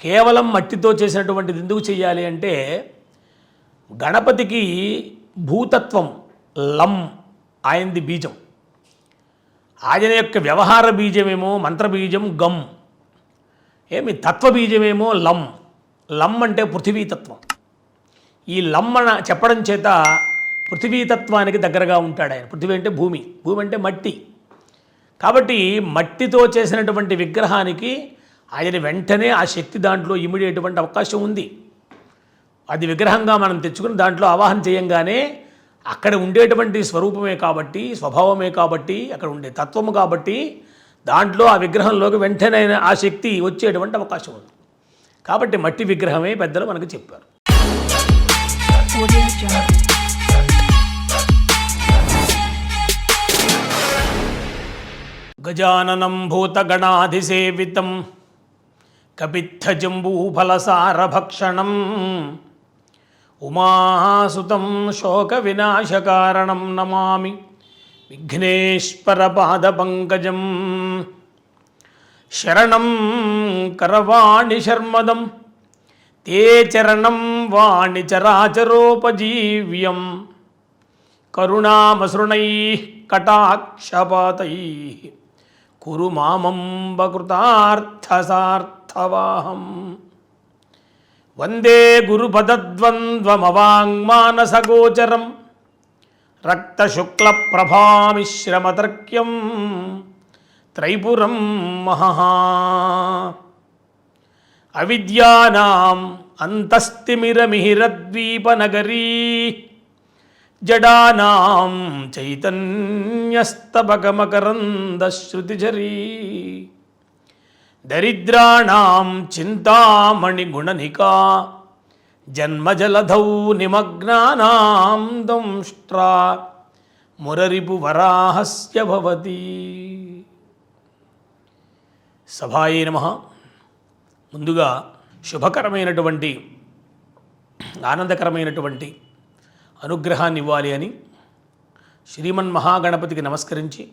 కేవలం మట్టితో చేసినటువంటిది ఎందుకు చేయాలి అంటే గణపతికి భూతత్వం లం ఆయనది బీజం. ఆయన యొక్క వ్యవహార బీజమేమో మంత్రబీజం గమ్. ఏమి తత్వబీజమేమో లం. లం అంటే పృథివీతత్వం. ఈ లమ్మన చెప్పడం చేత పృథివీతత్వానికి దగ్గరగా ఉంటాడు ఆయన. పృథివీ అంటే భూమి భూమి అంటే మట్టి. కాబట్టి మట్టితో చేసినటువంటి విగ్రహానికి ఆయన వెంటనే ఆ శక్తి దాంట్లో ఇమిడేటువంటి అవకాశం ఉంది. అది విగ్రహంగా మనం తెచ్చుకుని దాంట్లో ఆవాహన చేయంగానే అక్కడ ఉండేటువంటి స్వరూపమే కాబట్టి స్వభావమే కాబట్టి అక్కడ ఉండే తత్వము కాబట్టి దాంట్లో ఆ విగ్రహంలోకి వెంటనే ఆ శక్తి వచ్చేటువంటి అవకాశం ఉంది. కాబట్టి మట్టి విగ్రహమే పెద్దలు మనకు చెప్పారు. గజాననం భూతగణాధిసేవితం కపిత్థజంబూఫలసారభక్షణం. ఉమాసుతం శోకవినాశకారణం నమామి విఘ్నేశ్వరపాదపంకజం. శరణం కరవాణి శర్మదం. తే చరణం వాణి చరాచరోపజీవ్యం. కరుణామసృణై కటాక్షపాతై. కురు మామంబకృతార్థసార్థ మామంబకృతార్థసార్థవాహం వందే గురుపదద్వంద్వమవాంగ్మానసగోచరం. రక్తశుక్లప్రభామిశ్రమతర్క్యం. త్రైపురం మహః అవిద్యానాం అంతస్తిమిరమిహిరద్వీపనగరీ జడానాం చైతన్యస్తబకమకరందశ్రుతిఝరీ దరిద్రాణం చింతామణిగుణనికా జన్మజలధౌ నిమగ్నానాం దంష్ట్రా మురరిపు వరాహస్య భవతి. సభాయే నమ. ముందుగా శుభకరమైనటువంటి ఆనందకరమైనటువంటి అనుగ్రహాన్ని ఇవ్వాలి అని శ్రీమన్ మహాగణపతికి నమస్కరించి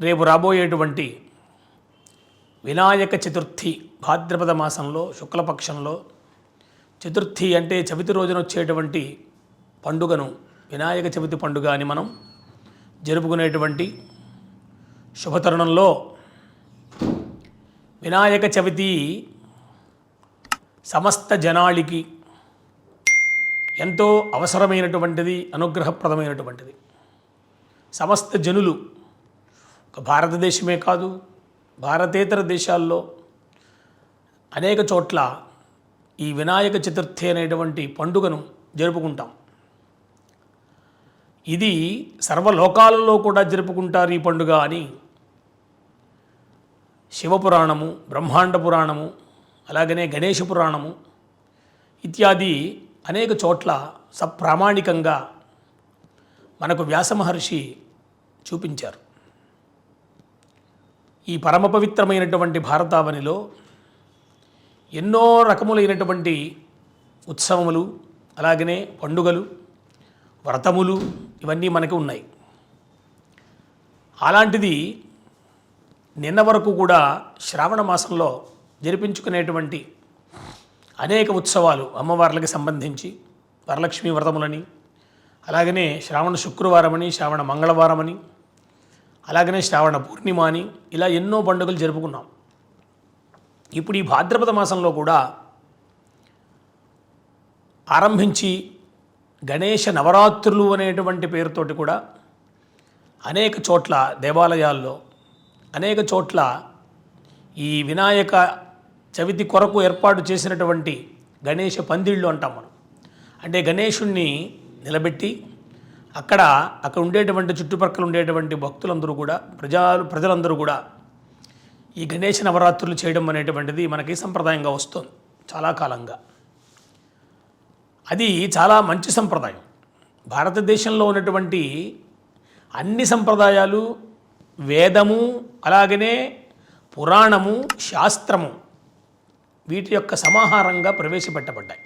రేపు రాబోయేటువంటి వినాయక చతుర్థి భాద్రపద మాసంలో శుక్లపక్షంలో చతుర్థి అంటే చవితి రోజున వచ్చేటువంటి పండుగను వినాయక చవితి పండుగ అని మనం జరుపుకునేటువంటి శుభతరుణంలో వినాయక చవితి సమస్త జనాళికి ఎంతో అవసరమైనటువంటిది అనుగ్రహప్రదమైనటువంటిది. సమస్త జనులు భారతదేశమే కాదు భారతేతర దేశాల్లో అనేక చోట్ల ఈ వినాయక చతుర్థి అనేటువంటి పండుగను జరుపుకుంటాం. ఇది సర్వలోకాలలో కూడా జరుపుకుంటారు ఈ పండుగ అని శివపురాణము బ్రహ్మాండ పురాణము అలాగనే గణేష పురాణము ఇత్యాది అనేక చోట్ల సప్రామాణికంగా మనకు వ్యాసమహర్షి చూపించారు. ఈ పరమ పవిత్రమైనటువంటి భారతావనిలో ఎన్నో రకములైనటువంటి ఉత్సవములు అలాగనే పండుగలు వ్రతములు ఇవన్నీ మనకి ఉన్నాయి. అలాంటిది నిన్న వరకు కూడా శ్రావణ మాసంలో జరిపించుకునేటువంటి అనేక ఉత్సవాలు అమ్మవార్లకి సంబంధించి వరలక్ష్మి వ్రతములని అలాగనే శ్రావణ శుక్రవారమని శ్రావణ మంగళవారమని అలాగనే శ్రావణ పూర్ణిమ అని ఇలా ఎన్నో పండుగలు జరుపుకున్నాం. ఇప్పుడు ఈ భాద్రపద మాసంలో కూడా ఆరంభించి గణేష నవరాత్రులు అనేటువంటి పేరుతోటి కూడా అనేక చోట్ల దేవాలయాల్లో అనేక చోట్ల ఈ వినాయక చవితి కొరకు ఏర్పాటు చేసినటువంటి గణేష పందిళ్ళు అంటాం మనం. అంటే గణేషుణ్ణి నిలబెట్టి అక్కడ అక్కడ ఉండేటువంటి చుట్టుపక్కల ఉండేటువంటి భక్తులందరూ కూడా ప్రజలు ప్రజలందరూ కూడా ఈ గణేష నవరాత్రులు చేయడం అనేటువంటిది మనకి సంప్రదాయంగా వస్తుంది చాలా కాలంగా. అది చాలా మంచి సంప్రదాయం. భారతదేశంలో ఉన్నటువంటి అన్ని సంప్రదాయాలు వేదము అలాగనే పురాణము శాస్త్రము వీటి యొక్క సమాహారంగా ప్రవేశపెట్టబడ్డాయి.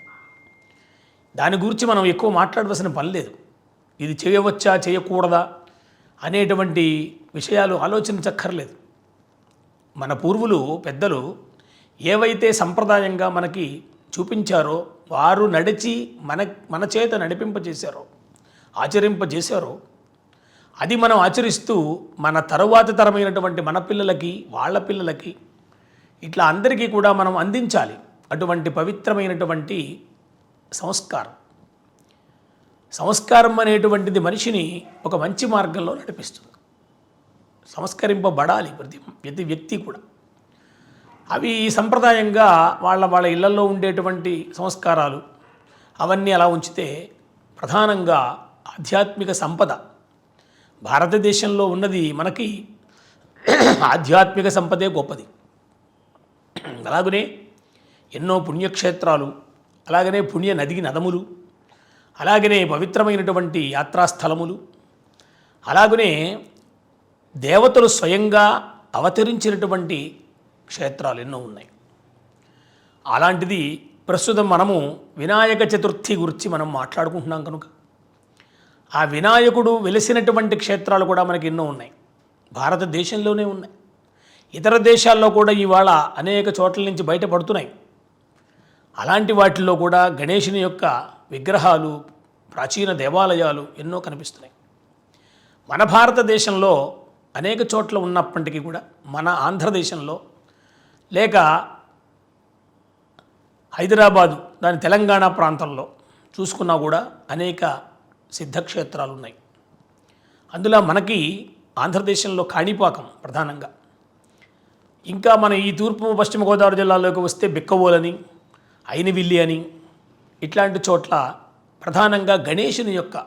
దాని గురించి మనం ఎక్కువ మాట్లాడవలసిన పని లేదు. ఇది చేయవచ్చా చేయకూడదా అనేటువంటి విషయాలు ఆలోచించక్కర్లేదు. మన పూర్వులు పెద్దలు ఏవైతే సంప్రదాయంగా మనకి చూపించారో వారు నడిచి మన మన చేత నడిపింపజేశారో ఆచరింపజేశారో అది మనం ఆచరిస్తూ మన తరువాత తరమైనటువంటి మన పిల్లలకి వాళ్ళ పిల్లలకి ఇట్లా అందరికీ కూడా మనం అందించాలి అటువంటి పవిత్రమైనటువంటి సంస్కారం. సంస్కారం అనేటువంటిది మనిషిని ఒక మంచి మార్గంలో నడిపిస్తుంది. సంస్కరింపబడాలి ప్రతి ప్రతి వ్యక్తి కూడా. అవి సంప్రదాయంగా వాళ్ళ వాళ్ళ ఇళ్ళలో ఉండేటువంటి సంస్కారాలు అవన్నీ అలా ఉంచితే ప్రధానంగా ఆధ్యాత్మిక సంపద. భారతదేశంలో ఉన్నది మనకి ఆధ్యాత్మిక సంపదే గొప్పది. అలాగనే ఎన్నో పుణ్యక్షేత్రాలు అలాగనే పుణ్య నదికి నదములు అలాగనే పవిత్రమైనటువంటి యాత్రాస్థలములు అలాగనే దేవతలు స్వయంగా అవతరించినటువంటి క్షేత్రాలు ఎన్నో ఉన్నాయి. అలాంటిది ప్రస్తుతం మనము వినాయక చతుర్థి గురించి మనం మాట్లాడుకుంటున్నాం కనుక. ఆ వినాయకుడు వెలిసినటువంటి క్షేత్రాలు కూడా మనకి ఎన్నో ఉన్నాయి. భారతదేశంలోనే ఉన్నాయి. ఇతర దేశాల్లో కూడా ఇవాళ అనేక చోట్ల నుంచి బయటపడుతున్నాయి. అలాంటి వాటిల్లో కూడా గణేషుని యొక్క విగ్రహాలు ప్రాచీన దేవాలయాలు ఎన్నో కనిపిస్తున్నాయి. మన భారతదేశంలో అనేక చోట్ల ఉన్నప్పటికీ కూడా మన ఆంధ్రదేశంలో లేక హైదరాబాదు దాని తెలంగాణ ప్రాంతంలో చూసుకున్నా కూడా అనేక సిద్ధక్షేత్రాలు ఉన్నాయి అందులో మనకి ఆంధ్రదేశంలో కాణిపాకం ప్రధానంగా. ఇంకా మన ఈ తూర్పు పశ్చిమ గోదావరి జిల్లాలోకి వస్తే బిక్కవోలని అయినవిల్లి అని ఇట్లాంటి చోట్ల ప్రధానంగా గణేషుని యొక్క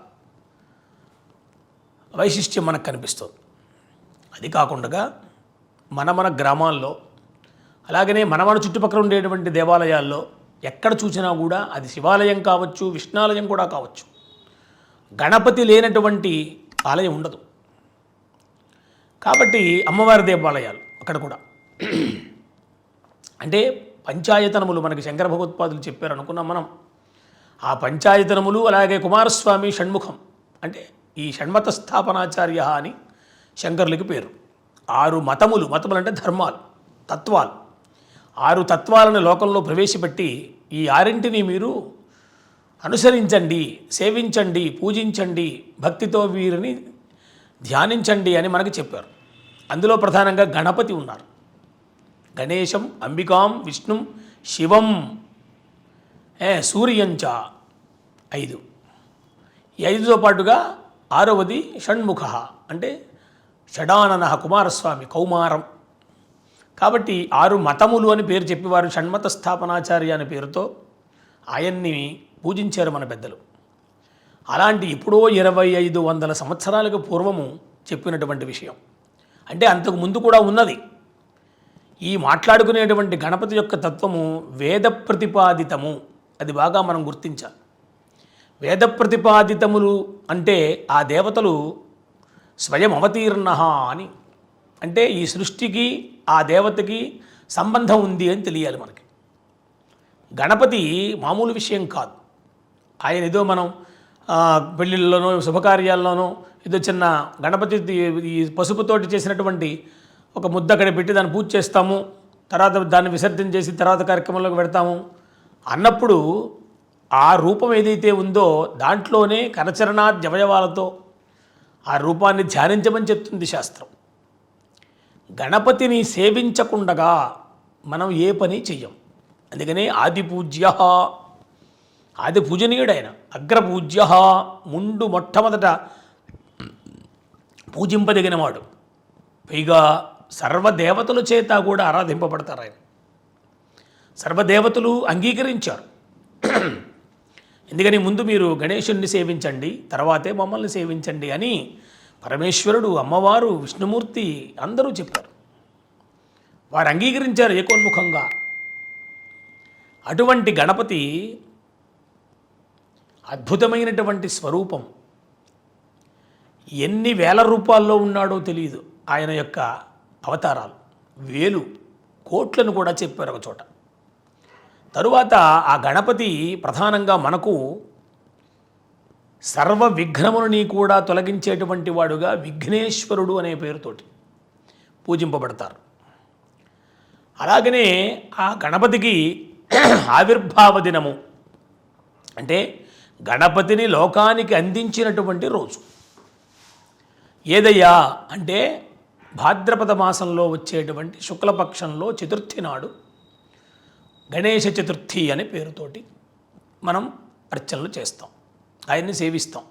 వైశిష్ట్యం మనకు కనిపిస్తుంది. అది కాకుండా మన మన గ్రామాల్లో అలాగనే మన మన చుట్టుపక్కల ఉండేటువంటి దేవాలయాల్లో ఎక్కడ చూసినా కూడా అది శివాలయం కావచ్చు విష్ణాలయం కూడా కావచ్చు. గణపతి లేనటువంటి ఆలయం ఉండదు. కాబట్టి అమ్మవారి దేవాలయాలు అక్కడ కూడా. అంటే పంచాయతనములు మనకి శంకర భగవత్పాదులు చెప్పారు అనుకున్నాం మనం. ఆ పంచాయతనములు అలాగే కుమారస్వామి షణ్ముఖం అంటే ఈ షణ్మత స్థాపనాచార్య అని శంకరులకి పేరు. ఆరు మతములు మతములు అంటే ధర్మాలు తత్వాలు. ఆరు తత్వాలను లోకంలో ప్రవేశపెట్టి ఈ ఆరింటిని మీరు అనుసరించండి సేవించండి పూజించండి భక్తితో వీరిని ధ్యానించండి అని మనకు చెప్పారు. అందులో ప్రధానంగా గణపతి ఉన్నారు. గణేశం అంబికాం విష్ణుం శివం ఏ సూర్యంచ. ఐదు. ఈ ఐదుతో పాటుగా ఆరవది షణ్ముఖ. అంటే షడానన కుమారస్వామి కౌమారం. కాబట్టి ఆరు మతములు అని పేరు చెప్పేవారు షణ్మత స్థాపనాచార్య అనే పేరుతో ఆయన్ని పూజించారు మన పెద్దలు. అలాంటి ఎప్పుడో ఇరవై ఐదు వందల సంవత్సరాలకు పూర్వము చెప్పినటువంటి విషయం. అంటే అంతకు ముందు కూడా ఉన్నది. ఈ మాట్లాడుకునేటువంటి గణపతి యొక్క తత్వము వేద ప్రతిపాదితము. అది బాగా మనం గుర్తించాలి. వేద ప్రతిపాదితములు అంటే ఆ దేవతలు స్వయం అవతీర్ణ అని. అంటే ఈ సృష్టికి ఆ దేవతకి సంబంధం ఉంది అని తెలియాలి మనకి. గణపతి మామూలు విషయం కాదు. ఆయన ఏదో మనం పెళ్ళిళ్ళలోనో శుభకార్యాల్లోనో ఏదో చిన్న గణపతి ఈ పసుపుతోటి చేసినటువంటి ఒక ముద్ద అక్కడ పెట్టి దాన్ని పూజ చేస్తాము. తర్వాత దాన్ని విసర్జన చేసి తర్వాత కార్యక్రమంలోకి పెడతాము. అన్నప్పుడు ఆ రూపం ఏదైతే ఉందో దాంట్లోనే కరచరణాద్యవయవాలతో ఆ రూపాన్ని ధ్యానించమని చెప్తుంది శాస్త్రం. గణపతిని సేవించకుండగా మనం ఏ పని చెయ్యం. అందుకనే ఆది పూజ్య ఆది పూజనీయుడైన అగ్రపూజ్య ముండు మొట్టమొదట పూజింపదగినవాడు. పైగా సర్వదేవతల చేత కూడా ఆరాధింపబడతారు ఆయన సర్వదేవతలు అంగీకరించారు. ఎందుకని ముందు మీరు గణేశుణ్ణి సేవించండి తర్వాతే మమ్మల్ని సేవించండి అని పరమేశ్వరుడు అమ్మవారు విష్ణుమూర్తి అందరూ చెప్పారు. వారు అంగీకరించారు ఏకోన్ముఖంగా. అటువంటి గణపతి అద్భుతమైనటువంటి స్వరూపం. ఎన్ని వేల రూపాల్లో ఉన్నాడో తెలియదు ఆయన యొక్క అవతారాలు వేలు కోట్లను కూడా చెప్పారు ఒక చోట. తరువాత ఆ గణపతి ప్రధానంగా మనకు సర్వ విఘ్నములని కూడా తొలగించేటువంటి వాడుగా విఘ్నేశ్వరుడు అనే పేరుతోటి పూజింపబడతారు. అలాగనే ఆ గణపతికి ఆవిర్భావ దినము అంటే గణపతిని లోకానికి అందించినటువంటి రోజు. ఏదయ్యా అంటే భాద్రపద మాసంలో వచ్చేటువంటి శుక్లపక్షంలో చతుర్థి నాడు గణేష చతుర్థి అనే పేరుతోటి మనం అర్చనలు చేస్తాం. ఆయన్ని సేవిస్తాం.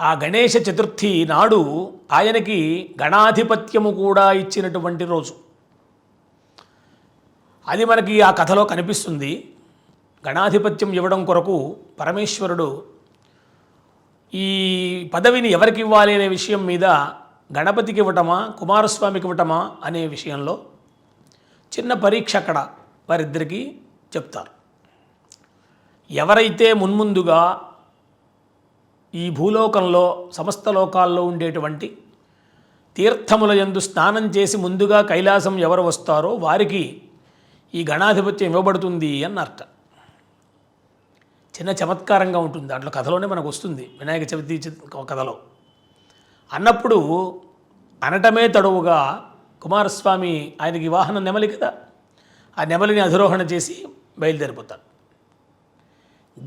ఆ గణేష చతుర్థి నాడు ఆయనకి గణాధిపత్యము కూడా ఇచ్చినటువంటి రోజు. అది మనకి ఆ కథలో కనిపిస్తుంది. గణాధిపత్యం ఇవ్వడం కొరకు పరమేశ్వరుడు ఈ పదవిని ఎవరికి ఇవ్వాలి అనే విషయం మీద గణపతికి ఇవ్వటమా కుమారస్వామికి ఇవ్వటమా అనే విషయంలో చిన్న పరీక్ష అక్కడ వారిద్దరికీ చెప్తారు. ఎవరైతే మున్ముందుగా ఈ భూలోకంలో సమస్త లోకాల్లో ఉండేటువంటి తీర్థముల యందు స్నానం చేసి ముందుగా కైలాసం ఎవరు వస్తారో వారికి ఈ గణాధిపత్యం ఇవ్వబడుతుంది అన్నర్థం చిన్న చమత్కారంగా ఉంటుంది. దాంట్లో కథలోనే మనకు వస్తుంది. వినాయక చవితి కథలో. అన్నప్పుడు అనటమే తడువుగా కుమారస్వామి ఆయనకి వాహనం నెమలి కదా? ఆ నెమలిని అధిరోహణ చేసి బయలుదేరిపోతారు.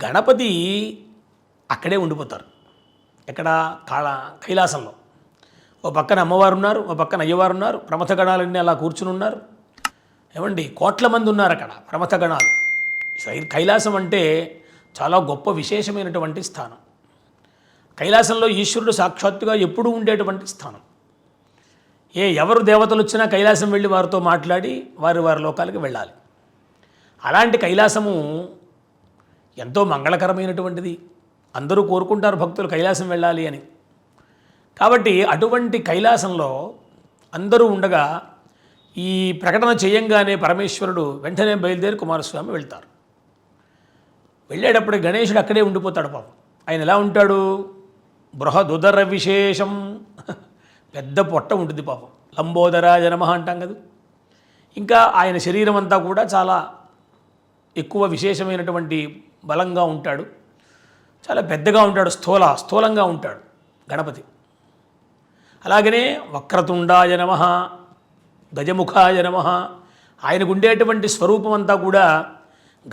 గణపతి అక్కడే ఉండిపోతారు. ఎక్కడ? కాళ కైలాసంలో. ఓ పక్కన అమ్మవారు ఉన్నారు ఓ పక్కన అయ్యవారు ఉన్నారు ప్రమథ గణాలన్నీ అలా కూర్చుని ఉన్నారు. ఏమండి కోట్ల మంది ఉన్నారు అక్కడ ప్రమథ గణాలు. కైలాసం అంటే చాలా గొప్ప విశేషమైనటువంటి స్థానం. కైలాసంలో ఈశ్వరుడు సాక్షాత్తుగా ఎప్పుడూ ఉండేటువంటి స్థానం. ఏ ఎవరు దేవతలు వచ్చినా కైలాసం వెళ్ళి వారితో మాట్లాడి వారి వారి లోకాలకి వెళ్ళాలి. అలాంటి కైలాసము ఎంతో మంగళకరమైనటువంటిది. అందరూ కోరుకుంటారు భక్తులు కైలాసం వెళ్ళాలి అని. కాబట్టి అటువంటి కైలాసంలో అందరూ ఉండగా ఈ ప్రకటన చేయంగానే పరమేశ్వరుడు వెంటనే బయలుదేరి కుమారస్వామి వెళ్తారు. వెళ్ళేటప్పుడు గణేశుడు అక్కడే ఉండిపోతాడు పాపం. ఆయన ఎలా ఉంటాడు? బృహదుదర విశేషం పెద్ద పొట్ట ఉంటుంది పాపం. లంబోదర జనమహ అంటాం కదా. ఇంకా ఆయన శరీరం అంతా కూడా చాలా ఎక్కువ విశేషమైనటువంటి బలంగా ఉంటాడు. చాలా పెద్దగా ఉంటాడు స్థూల స్థూలంగా ఉంటాడు గణపతి. అలాగనే వక్రతుండాయ నమ గజముఖాయ నమ ఆయనకు ఉండేటువంటి స్వరూపం అంతా కూడా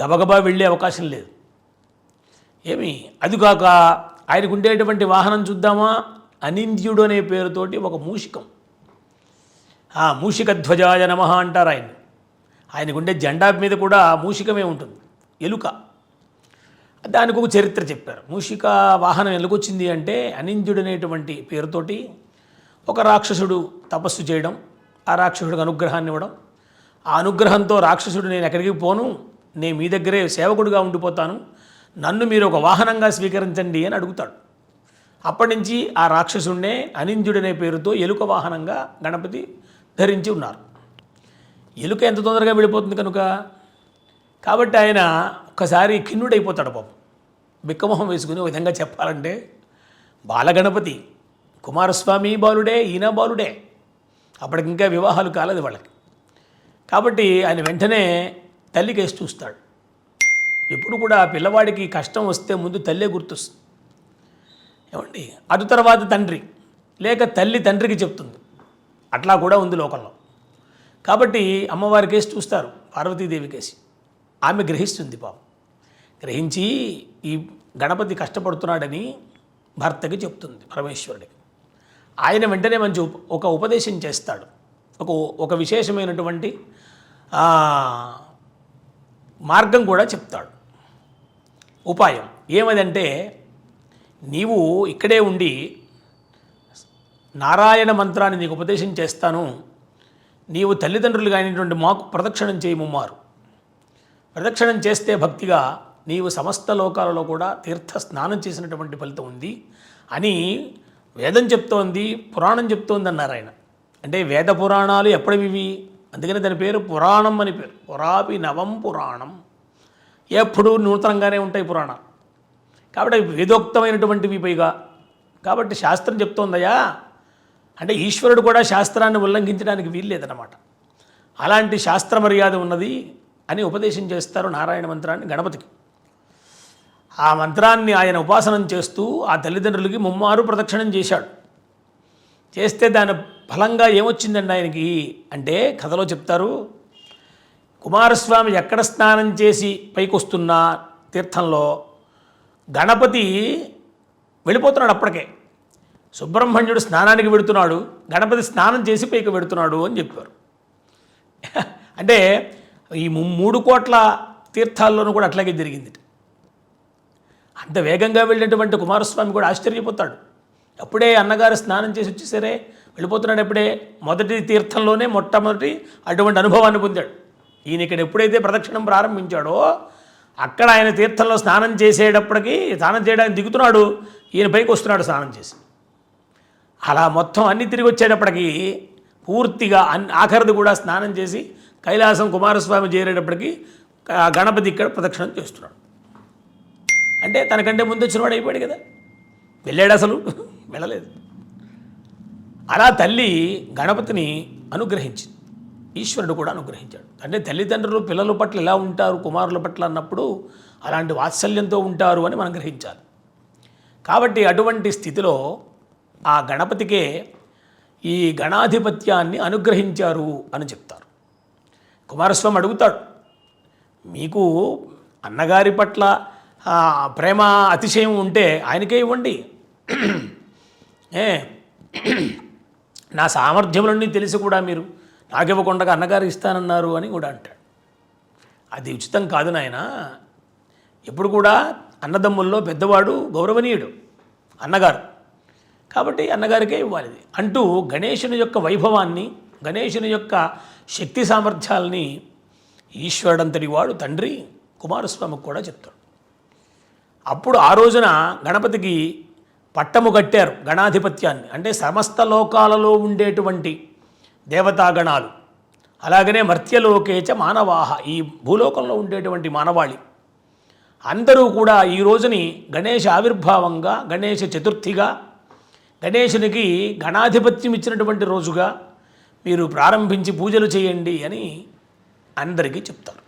గబగబా వెళ్ళే అవకాశం లేదు. ఏమి? అది కాక ఆయనకు ఉండేటువంటి వాహనం చూద్దామా? అనింద్యుడు అనే పేరుతోటి ఒక మూషికం. ఆ మూషిక ధ్వజాయ నమ అంటారు ఆయన. ఆయనకుండే జెండా మీద కూడా మూషికమే ఉంటుంది. ఎలుక. దానికి ఒక చరిత్ర చెప్పారు. మూషిక వాహనం ఎలుకొచ్చింది అంటే అనింద్యుడు అనేటువంటి పేరుతోటి ఒక రాక్షసుడు తపస్సు చేయడం ఆ రాక్షసుడికి అనుగ్రహాన్ని ఇవ్వడం ఆ అనుగ్రహంతో రాక్షసుడు నేను ఎక్కడికి పోను నేను మీ దగ్గరే సేవకుడిగా ఉండిపోతాను నన్ను మీరు ఒక వాహనంగా స్వీకరించండి అని అడుగుతాడు. అప్పటి నుంచి ఆ రాక్షసుడినే అనింద్యుడనే పేరుతో ఎలుక వాహనంగా గణపతి ధరించి ఉన్నారు. ఎలుక ఎంత తొందరగా వెళ్ళిపోతుంది కనుక? కాబట్టి ఆయన ఒక్కసారి ఖిన్నుడైపోతాడు పాపం. బిక్కమొహం వేసుకుని ఒక విధంగా చెప్పాలంటే బాలగణపతి కుమారస్వామి బాలుడే ఈయన బాలుడే. అప్పటికి ఇంకా వివాహాలు కాలేదు వాళ్ళకి. కాబట్టి ఆయన వెంటనే తల్లికేసి చూస్తాడు. ఎప్పుడు కూడా పిల్లవాడికి కష్టం వస్తే ముందు తల్లే గుర్తొస్తుంది. ఏమండి? అటు తర్వాత తండ్రి లేక తల్లి తండ్రికి చెప్తుంది. అట్లా కూడా ఉంది లోకంలో. కాబట్టి అమ్మవారి కేసు చూస్తారు పార్వతీదేవి కేసు. ఆమె గ్రహిస్తుంది పాపం. గ్రహించి ఈ గణపతి కష్టపడుతున్నాడని భర్తకి చెప్తుంది పరమేశ్వరుడికి. ఆయన వెంటనే మంచి ఒక ఉపదేశం చేస్తాడు. ఒక ఒక విశేషమైనటువంటి మార్గం కూడా చెప్తాడు. ఉపాయం ఏమదంటే నీవు ఇక్కడే ఉండి నారాయణ మంత్రాన్ని నీకు ఉపదేశం చేస్తాను. నీవు తల్లిదండ్రులుగా అయినటువంటి మాకు ప్రదక్షిణం చేయముమ్మారు ప్రదక్షిణం చేస్తే భక్తిగా నీవు సమస్త లోకాలలో కూడా తీర్థ స్నానం చేసినటువంటి ఫలితం ఉంది అని వేదం చెప్తోంది పురాణం చెప్తోంది అన్నారు ఆయన. అంటే వేద పురాణాలు ఎప్పటివి అందుకని దాని పేరు పురాణం అని పేరు. పురాపి నవం పురాణం. ఎప్పుడూ నూతనంగానే ఉంటాయి పురాణాలు. కాబట్టి అవి వేదోక్తమైనటువంటివి పైగా. కాబట్టి శాస్త్రం చెప్తోందయ్యా. అంటే ఈశ్వరుడు కూడా శాస్త్రాన్ని ఉల్లంఘించడానికి వీల్లేదన్నమాట. అలాంటి శాస్త్ర మర్యాద ఉన్నది అని ఉపదేశం చేస్తారు నారాయణ మంత్రాన్ని గణపతికి. ఆ మంత్రాన్ని ఆయన ఉపాసనం చేస్తూ ఆ తల్లిదండ్రులకి ముమ్మారు ప్రదక్షిణం చేశాడు. చేస్తే దాని ఫలంగా ఏమొచ్చిందండి ఆయనకి? అంటే కథలో చెప్తారు కుమారస్వామి ఎక్కడ స్నానం చేసి పైకొస్తున్నా తీర్థంలో గణపతి వెళ్ళిపోతున్నాడు అప్పటికే. సుబ్రహ్మణ్యుడు స్నానానికి వెడుతున్నాడు గణపతి స్నానం చేసి పైకి వెడుతున్నాడు అని చెప్పారు. అంటే ఈ మూడు కోట్ల తీర్థాల్లోనూ కూడా అట్లాగే జరిగింది అంత వేగంగా వెళ్ళినటువంటి కుమారస్వామి కూడా ఆశ్చర్యపోతాడు. అప్పుడే అన్నగారు స్నానం చేసి వచ్చేసరే వెళ్ళిపోతున్నాడు ఎప్పుడే? మొదటి తీర్థంలోనే మొట్టమొదటి అటువంటి అనుభవాన్ని పొందాడు. ఈయన ఇక్కడ ఎప్పుడైతే ప్రదక్షిణం ప్రారంభించాడో అక్కడ ఆయన తీర్థంలో స్నానం చేసేటప్పటికి స్నానం చేయడానికి దిగుతున్నాడు. ఈయన పైకి వస్తున్నాడు స్నానం చేసి. అలా మొత్తం అన్ని తిరిగి వచ్చేటప్పటికి పూర్తిగా అన్ ఆఖరిది కూడా స్నానం చేసి కైలాసం కుమారస్వామి చేరేటప్పటికి గణపతి ఇక్కడ ప్రదక్షిణం చేస్తున్నాడు. అంటే తనకంటే ముందు వచ్చినవాడు అయిపోయాడు కదా. వెళ్ళాడు అసలు వెళ్ళలేదు. అలా తల్లి గణపతిని అనుగ్రహించింది. ఈశ్వరుడు కూడా అనుగ్రహించాడు. అంటే తల్లిదండ్రులు పిల్లల పట్ల ఎలా ఉంటారు కుమారుల పట్ల అన్నప్పుడు అలాంటి వాత్సల్యంతో ఉంటారు అని మనం గ్రహించాలి. కాబట్టి అటువంటి స్థితిలో ఆ గణపతికే ఈ గణాధిపత్యాన్ని అనుగ్రహించారు అని చెప్తారు. కుమారస్వామి అడుగుతాడు మీకు అన్నగారి పట్ల ప్రేమ అతిశయం ఉంటే ఆయనకే ఇవ్వండి. ఏ నా సామర్థ్యములన్నీ తెలిసి కూడా మీరు. నాకివ్వకుండా అన్నగారు ఇస్తానన్నారు అని కూడా అంటాడు. అది ఉచితం కాదు నాయన. ఎప్పుడు కూడా అన్నదమ్ముల్లో పెద్దవాడు గౌరవనీయుడు అన్నగారు. కాబట్టి అన్నగారికే ఇవ్వాలి ఇది. అంటూ గణేశుని యొక్క వైభవాన్ని గణేశుని యొక్క శక్తి సామర్థ్యాలని ఈశ్వరుడంతటి వాడు తండ్రి కుమారస్వామికి కూడా చెప్తాడు. అప్పుడు ఆ రోజున గణపతికి పట్టము కట్టారు గణాధిపత్యాన్ని. అంటే సమస్త లోకాలలో ఉండేటువంటి దేవతాగణాలు. అలాగనే మర్త్యలోకేచ మానవాహ ఈ భూలోకంలో ఉండేటువంటి మానవాళి. అందరూ కూడా ఈ రోజుని గణేష ఆవిర్భావంగా గణేష చతుర్థిగా గణేషునికి గణాధిపత్యం ఇచ్చినటువంటి రోజుగా మీరు ప్రారంభించి పూజలు చేయండి అని అందరికీ చెప్తారు.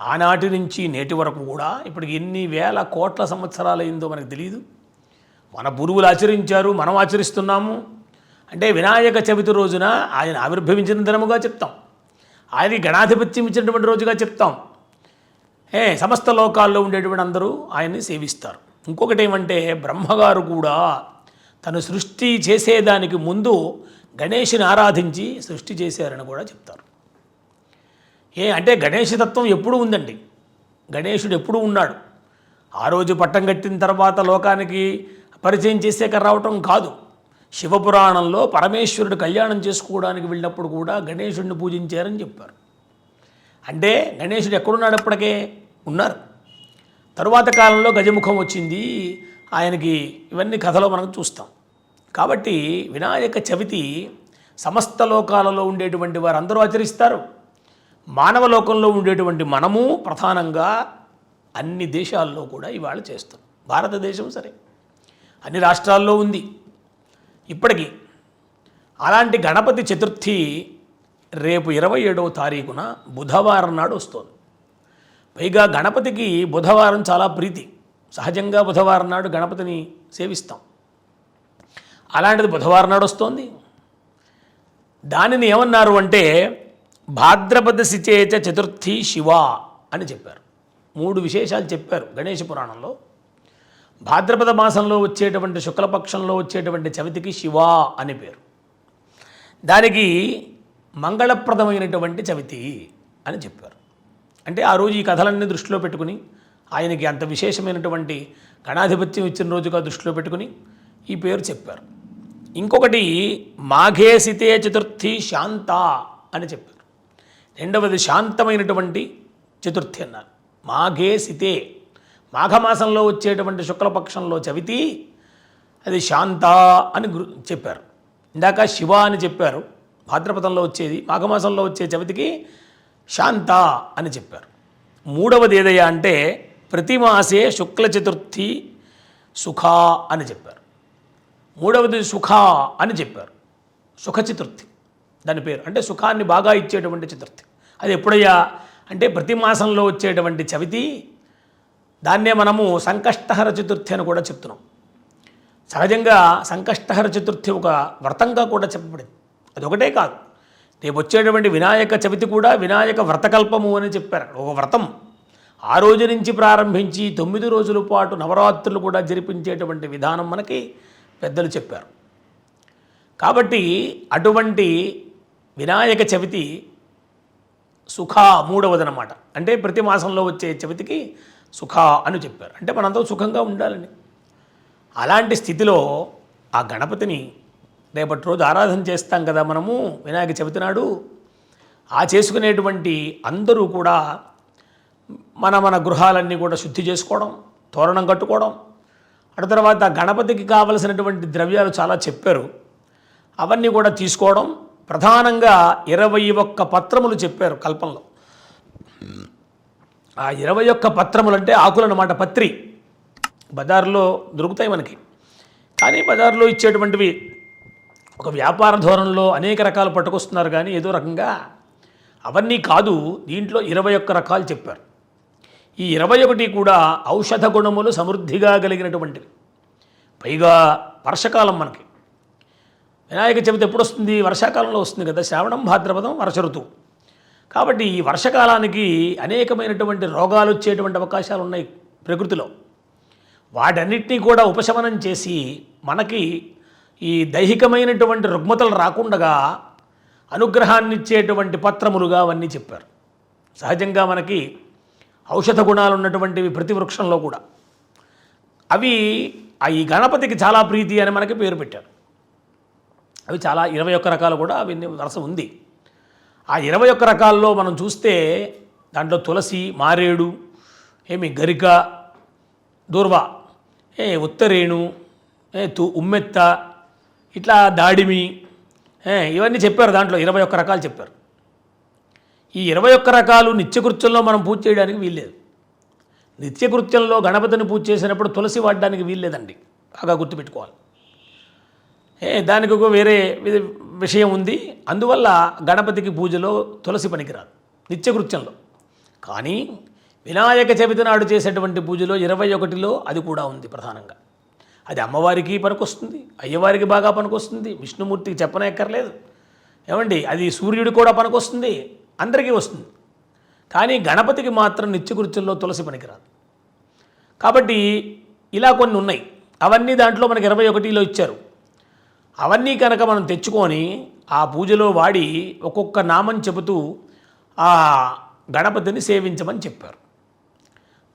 ఆనాటి నుంచి నేటి వరకు కూడా ఇప్పటికి ఎన్ని వేల కోట్ల సంవత్సరాలైందో మనకు తెలియదు మన గురువులు ఆచరించారు మనం ఆచరిస్తున్నాము. అంటే వినాయక చవితి రోజున ఆయన ఆవిర్భవించిన దినముగా చెప్తాం. ఆయనకి గణాధిపత్యం ఇచ్చినటువంటి రోజుగా చెప్తాం. ఏ సమస్త లోకాల్లో ఉండేటువంటి అందరూ ఆయన్ని సేవిస్తారు. ఇంకొకటి ఏమంటే బ్రహ్మగారు కూడా తను సృష్టి చేసేదానికి ముందు గణేషుని ఆరాధించి సృష్టి చేశారని కూడా చెప్తారు. ఏ అంటే గణేషతత్వం ఎప్పుడూ ఉందండి. గణేషుడు ఎప్పుడూ ఉన్నాడు. ఆ రోజు పట్టం కట్టిన తర్వాత లోకానికి పరిచయం చేసాక రావటం కాదు. శివపురాణంలో పరమేశ్వరుడు కళ్యాణం చేసుకోవడానికి వెళ్ళినప్పుడు కూడా గణేశుడిని పూజించారని చెప్పారు. అంటే గణేశుడు ఎక్కడున్నాడు అప్పటికే? ఉన్నారు. తరువాత కాలంలో గజముఖం వచ్చింది. ఆయనకి ఇవన్నీ కథలో మనం చూస్తాం. కాబట్టి వినాయక చవితి సమస్త లోకాలలో ఉండేటువంటి వారందరూ ఆచరిస్తారు. మానవ లోకంలో ఉండేటువంటి మనము ప్రధానంగా అన్ని దేశాల్లో కూడా ఇవాళ చేస్తాం. భారతదేశం సరే. అన్ని రాష్ట్రాల్లో ఉంది. ఇప్పటికీ అలాంటి గణపతి చతుర్థి రేపు ఇరవై ఏడవ తారీఖున బుధవారం నాడు వస్తుంది. పైగా గణపతికి బుధవారం చాలా ప్రీతి. సహజంగా బుధవారం నాడు గణపతిని సేవిస్తాం. అలాంటిది బుధవారం నాడు వస్తోంది. దానిని ఏమన్నారు అంటే భాద్రపద శిచేచ చతుర్థి శివ అని చెప్పారు. మూడు విశేషాలు చెప్పారు గణేష పురాణంలో. భాద్రపద మాసంలో వచ్చేటువంటి శుక్లపక్షంలో వచ్చేటువంటి చవితికి శివ అని పేరు. దానికి మంగళప్రదమైనటువంటి చవితి అని చెప్పారు. అంటే ఆ రోజు ఈ కథలన్నీ దృష్టిలో పెట్టుకుని ఆయనకి అంత విశేషమైనటువంటి గణాధిపత్యం ఇచ్చిన రోజుగా దృష్టిలో పెట్టుకుని ఈ పేరు చెప్పారు. ఇంకొకటి మాఘేసితే చతుర్థి శాంత అని చెప్పారు. రెండవది శాంతమైనటువంటి చతుర్థి అన్నారు. మాఘే సితే మాఘమాసంలో వచ్చేటువంటి శుక్లపక్షంలో చవితి అది శాంత అని గురు చెప్పారు. ఇందాక శివ అని చెప్పారు. భాద్రపదంలో వచ్చేది మాఘమాసంలో వచ్చే చవితికి శాంత అని చెప్పారు. మూడవది ఏదయ్యా అంటే ప్రతి మాసే శుక్ల చతుర్థి సుఖ అని చెప్పారు. మూడవది సుఖ అని చెప్పారు. సుఖ చతుర్థి దాని పేరు. అంటే సుఖాన్ని బాగా ఇచ్చేటువంటి చతుర్థి. అది ఎప్పుడయ్యా? అంటే ప్రతి మాసంలో వచ్చేటువంటి చవితి దాన్నే మనము సంకష్టహర చతుర్థి అని కూడా చెప్తున్నాం. సహజంగా సంకష్టహర చతుర్థి ఒక వ్రతంగా కూడా చెప్పబడింది. అదొకటే కాదు. రేపు వచ్చేటువంటి వినాయక చవితి కూడా వినాయక వ్రతకల్పము అని చెప్పారు. ఒక వ్రతం. ఆ రోజు నుంచి ప్రారంభించి తొమ్మిది రోజుల పాటు నవరాత్రులు కూడా జరిపించేటువంటి విధానం మనకి పెద్దలు చెప్పారు. కాబట్టి అటువంటి వినాయక చవితి సుఖ మూడవదనమాట అంటే ప్రతి మాసంలో వచ్చే చవితికి సుఖ అని చెప్పారు. అంటే మనందరం సుఖంగా ఉండాలని. అలాంటి స్థితిలో ఆ గణపతిని రేపటి రోజు ఆరాధన చేస్తాం కదా మనము వినాయక చవితి నాడు. ఆ చేసుకునేటువంటి అందరూ కూడా మన మన గృహాలన్నీ కూడా శుద్ధి చేసుకోవడం తోరణం కట్టుకోవడం. అటు తర్వాత గణపతికి కావలసినటువంటి ద్రవ్యాలు చాలా చెప్పారు. అవన్నీ కూడా తీసుకోవడం ప్రధానంగా ఇరవై ఒక్క పత్రములు చెప్పారు కల్పంలో. ఆ ఇరవై ఒక్క పత్రములు అంటే ఆకులు అన్నమాట పత్రి. బజార్లో దొరుకుతాయి మనకి. కానీ బజార్లో ఇచ్చేటువంటివి ఒక వ్యాపార ధోరణిలో అనేక రకాలు పట్టుకొస్తున్నారు కానీ ఏదో రకంగా అవన్నీ కాదు దీంట్లో ఇరవై ఒక్క రకాలు చెప్పారు. ఈ ఇరవై ఒకటి కూడా ఔషధ గుణములు సమృద్ధిగా కలిగినటువంటివి పైగా వర్షకాలం మనకి. వినాయక చవితి ఎప్పుడు వస్తుంది వర్షాకాలంలో వస్తుంది కదా శ్రావణం భాద్రపదం వర్ష ఋతువు. కాబట్టి ఈ వర్షకాలానికి అనేకమైనటువంటి రోగాలు వచ్చేటువంటి అవకాశాలు ఉన్నాయి ప్రకృతిలో. వాటన్నిటినీ కూడా ఉపశమనం చేసి మనకి ఈ దైహికమైనటువంటి రుగ్మతలు రాకుండగా అనుగ్రహాన్ని ఇచ్చేటువంటి పత్రములుగా అవన్నీ చెప్పారు. సహజంగా మనకి ఔషధ గుణాలు ఉన్నటువంటివి ప్రతి వృక్షంలో కూడా. అవి ఆ ఈ గణపతికి చాలా ప్రీతి అని మనకి పేరు పెట్టారు. అవి చాలా ఇరవై ఒక్క రకాలు కూడా అవన్నీ వరుస ఉంది. ఆ ఇరవై ఒక్క రకాల్లో మనం చూస్తే దాంట్లో తులసి మారేడు ఏమి గరిక దూర్వ ఏ ఉత్తరేణు ఏ తు ఉమ్మెత్త ఇట్లా దాడిమి ఇవన్నీ చెప్పారు దాంట్లో ఇరవై ఒక్క రకాలు చెప్పారు. ఈ ఇరవై ఒక్క రకాలు నిత్యకృత్యంలో మనం పూజ చేయడానికి వీల్లేదు. నిత్యకృత్యంలో గణపతిని పూజ చేసినప్పుడు తులసి వాడడానికి వీల్లేదండి. బాగా గుర్తుపెట్టుకోవాలి. దానికి ఒక వేరే వి- విషయం ఉంది. అందువల్ల గణపతికి పూజలో తులసి పనికిరాదు నిత్యకృత్యంలో కానీ వినాయక చవితి నాడు చేసేటువంటి పూజలో ఇరవై ఒకటిలో అది కూడా ఉంది ప్రధానంగా. అది అమ్మవారికి పనికొస్తుంది అయ్యవారికి బాగా పనికొస్తుంది విష్ణుమూర్తికి చెప్పనక్కర్లేదు. ఏమండి అది సూర్యుడు కూడా పనికొస్తుంది అందరికీ వస్తుంది. కానీ గణపతికి మాత్రం నిత్యకృత్యంలో తులసి పనికిరాదు. కాబట్టి ఇలా కొన్ని ఉన్నాయి. అవన్నీ దాంట్లో మనకి ఇరవై ఒకటిలో ఇచ్చారు. అవన్నీ కనుక మనం తెచ్చుకొని ఆ పూజలో వాడి ఒక్కొక్క నామం చెబుతూ ఆ గణపతిని సేవించమని చెప్పారు.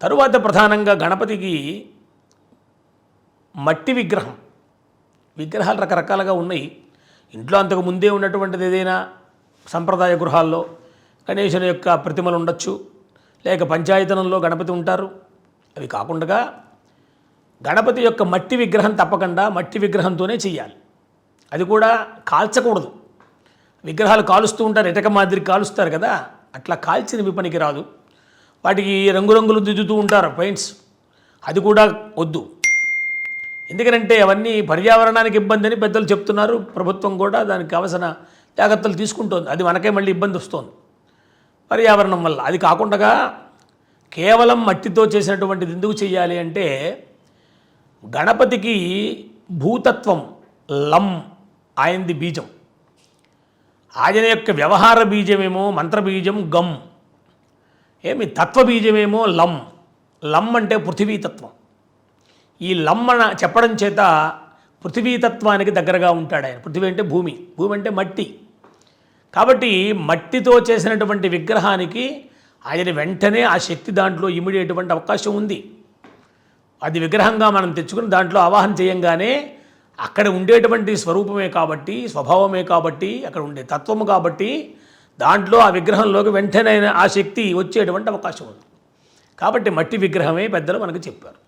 తరువాత ప్రధానంగా గణపతికి మట్టి విగ్రహం విగ్రహాలు రకరకాలుగా ఉన్నాయి. ఇంట్లో అంతకు ముందే ఉన్నటువంటిది ఏదైనా సంప్రదాయ గృహాల్లో గణేశుని యొక్క ప్రతిమలు ఉండొచ్చు లేక పంచాయతనంలో గణపతి ఉంటారు. అవి కాకుండా గణపతి యొక్క మట్టి విగ్రహం తప్పకుండా మట్టి విగ్రహంతోనే చెయ్యాలి. అది కూడా కాల్చకూడదు. విగ్రహాలు కాలుస్తూ ఉంటారు ఇటక మాదిరి కాలుస్తారు కదా అట్లా కాల్చినవి పనికి రాదు. వాటికి రంగురంగులు దిద్దుతూ ఉంటారు పెయింట్స్. అది కూడా వద్దు. ఎందుకంటే అవన్నీ పర్యావరణానికి ఇబ్బంది అని పెద్దలు చెప్తున్నారు. ప్రభుత్వం కూడా దానికి కావలసిన జాగ్రత్తలు తీసుకుంటోంది. అది మనకే మళ్ళీ ఇబ్బంది వస్తుంది. పర్యావరణం వల్ల. అది కాకుండా కేవలం మట్టితో చేసినటువంటిది ఎందుకు చేయాలి అంటే గణపతికి భూతత్వం లం ఆయనది బీజం. ఆయన యొక్క వ్యవహార బీజమేమో మంత్రబీజం గమ్. ఏమి తత్వబీజమేమో లం. లం అంటే పృథివీతత్వం. ఈ లమ్మన చెప్పడం చేత పృథివీతత్వానికి దగ్గరగా ఉంటాడు ఆయన. పృథివీ అంటే భూమి భూమి అంటే మట్టి. కాబట్టి మట్టితో చేసినటువంటి విగ్రహానికి ఆయన వెంటనే ఆ శక్తి దాంట్లో ఇమిడేటువంటి అవకాశం ఉంది. అది విగ్రహంగా మనం తెచ్చుకుని దాంట్లో ఆవాహన చేయంగానే అక్కడ ఉండేటువంటి స్వరూపమే కాబట్టి స్వభావమే కాబట్టి అక్కడ ఉండే తత్వము కాబట్టి దాంట్లో ఆ విగ్రహంలోకి వెంటనే ఆ శక్తి వచ్చేటువంటి అవకాశం ఉంది. కాబట్టి మట్టి విగ్రహమే పెద్దలు మనకు చెప్పారు.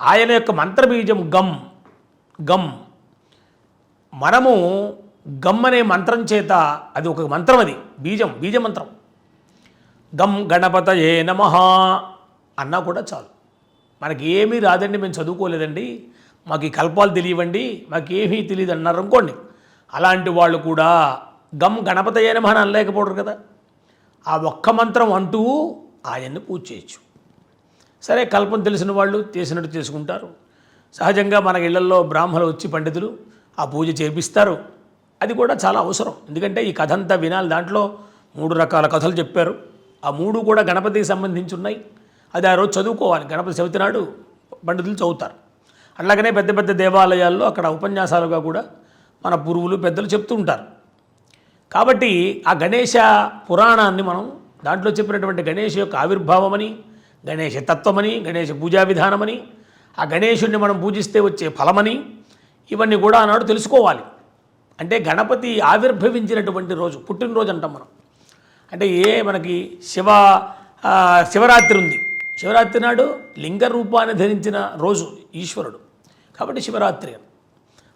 ఆయన యొక్క మంత్రబీజం గమ్ గమ్. మనము గమ్ అనే మంత్రం చేత అది ఒక మంత్రం అది బీజం బీజ మంత్రం గమ్ ఏ నమ అన్నా కూడా చాలు. మనకి ఏమీ రాదండి మేము చదువుకోలేదండి. మాకు ఈ కల్పాలు తెలియవండి మాకు ఏమీ తెలియదు అన్నారు అనుకోండి. అలాంటి వాళ్ళు కూడా గమ్ గణపతి నమ అని అనలేకపోవడం కదా. ఆ ఒక్క మంత్రం అంటూ ఆయన్ని పూజ చేయొచ్చు. సరే కల్పం తెలిసిన వాళ్ళు చేసినట్టు చేసుకుంటారు. సహజంగా మన ఇళ్ళలో బ్రాహ్మణులు వచ్చి పండితులు ఆ పూజ చేపిస్తారు. అది కూడా చాలా అవసరం. ఎందుకంటే ఈ కథ అంతా వినాలి. దాంట్లో మూడు రకాల కథలు చెప్పారు. ఆ మూడు కూడా గణపతికి సంబంధించి ఉన్నాయి. అది ఆ రోజు చదువుకోవాలి. గణపతి చవితి నాడు పండితులు చదువుతారు. అట్లాగనే పెద్ద పెద్ద దేవాలయాల్లో అక్కడ ఉపన్యాసాలుగా కూడా మన పూర్వులు పెద్దలు చెప్తూ ఉంటారు. కాబట్టి ఆ గణేష పురాణాన్ని మనం దాంట్లో చెప్పినటువంటి గణేష్ యొక్క ఆవిర్భావమని గణేష తత్వమని గణేష పూజా విధానమని ఆ గణేషుణ్ణి మనం పూజిస్తే వచ్చే ఫలమని ఇవన్నీ కూడా ఆనాడు తెలుసుకోవాలి. అంటే గణపతి ఆవిర్భవించినటువంటి రోజు పుట్టినరోజు అంటాం మనం. అంటే ఏ మనకి శివ శివరాత్రి ఉంది. శివరాత్రి నాడు లింగ రూపాన్ని ధరించిన రోజు ఈశ్వరుడు. కాబట్టి శివరాత్రి అని.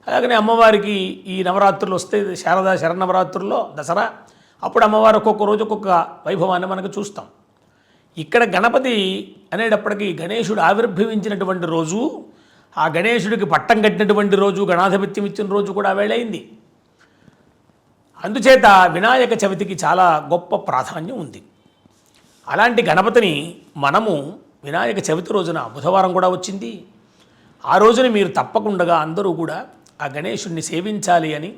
అలాగనే అమ్మవారికి ఈ నవరాత్రులు వస్తే శారద శరణవరాత్రుల్లో దసరా అప్పుడు అమ్మవారు ఒక్కొక్క రోజు ఒక్కొక్క వైభవాన్ని మనకు చూస్తాం. ఇక్కడ గణపతి అనేటప్పటికీ గణేశుడు ఆవిర్భవించినటువంటి రోజు ఆ గణేశుడికి పట్టం కట్టినటువంటి రోజు గణాధిపత్యం ఇచ్చిన రోజు కూడా వేళయింది అందుచేత వినాయక చవితికి చాలా గొప్ప ప్రాధాన్యం ఉంది. అలాంటి గణపతిని మనము వినాయక చవితి రోజున బుధవారం కూడా వచ్చింది. ఆ రోజున మీరు తప్పకుండా అందరూ కూడా ఆ గణేషుణ్ణి సేవించాలి అని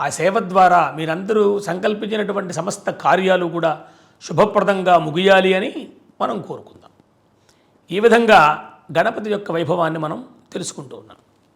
ఆ సేవ ద్వారా మీరందరూ సంకల్పించినటువంటి సమస్త కార్యాలు కూడా శుభప్రదంగా ముగియాలి అని మనం కోరుకుందాం. ఈ విధంగా గణపతి యొక్క వైభవాన్ని మనం తెలుసుకుంటూ ఉన్నాం.